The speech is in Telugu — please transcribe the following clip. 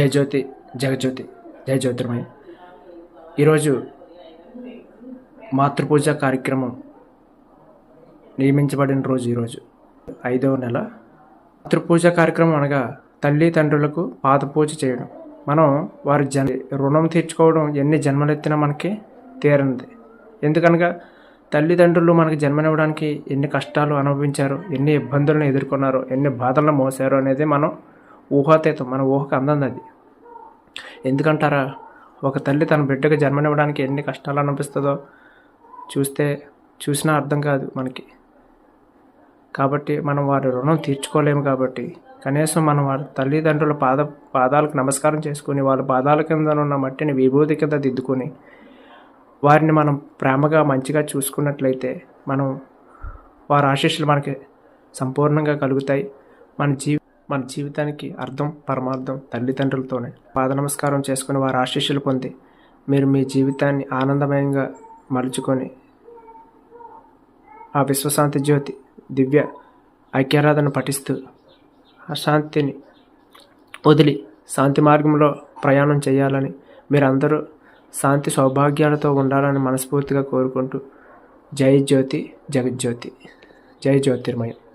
జయజ్యోతి జగజ్యోతి జై జ్యోతిర్మయ. ఈరోజు మాతృపూజ కార్యక్రమం నియమించబడిన రోజు ఈరోజు ఐదవ నెల. మాతృపూజ కార్యక్రమం అనగా తల్లి తండ్రులకు పూజ చేయడం. మనం వారి జన్ రుణం తీర్చుకోవడం ఎన్ని జన్మలెత్తినా మనకి తీరనిది. ఎందుకనగా తల్లిదండ్రులు మనకి జన్మనివ్వడానికి ఎన్ని కష్టాలు అనుభవించారు ఎన్ని ఇబ్బందులను ఎదుర్కొన్నారో ఎన్ని బాధలను మోసారో అనేది మనం ఊహాతీతం మన ఊహకు అందంది అది. ఎందుకంటారా? ఒక తల్లి తన బిడ్డకు జన్మనివ్వడానికి ఎన్ని కష్టాలు అనిపిస్తుందో చూస్తే చూసినా అర్థం కాదు మనకి. కాబట్టి మనం వారి రుణం తీర్చుకోలేము కాబట్టి కనీసం మనం వారి తల్లిదండ్రుల పాద పాదాలకు నమస్కారం చేసుకుని వాళ్ళ పాదాల కింద ఉన్న మట్టిని విభూతి కింద దిద్దుకొని వారిని మనం ప్రేమగా మంచిగా చూసుకున్నట్లయితే మనం వారి ఆశీస్సులు మనకి సంపూర్ణంగా కలుగుతాయి. మన జీవి మన జీవితానికి అర్థం పరమార్థం తల్లిదండ్రులతోనే. పాద నమస్కారం చేసుకుని వారి ఆశీస్సులు పొంది మీరు మీ జీవితాన్ని ఆనందమయంగా మలుచుకొని ఆ విశ్వశాంతి జ్యోతి దివ్య ఐక్యారాధన పఠిస్తూ ఆ శాంతిని వదిలి శాంతి మార్గంలో ప్రయాణం చేయాలని మీరందరూ శాంతి సౌభాగ్యాలతో ఉండాలని మనస్ఫూర్తిగా కోరుకుంటూ జై జ్యోతి జగజ్యోతి. జై జ్యోతిర్మయం.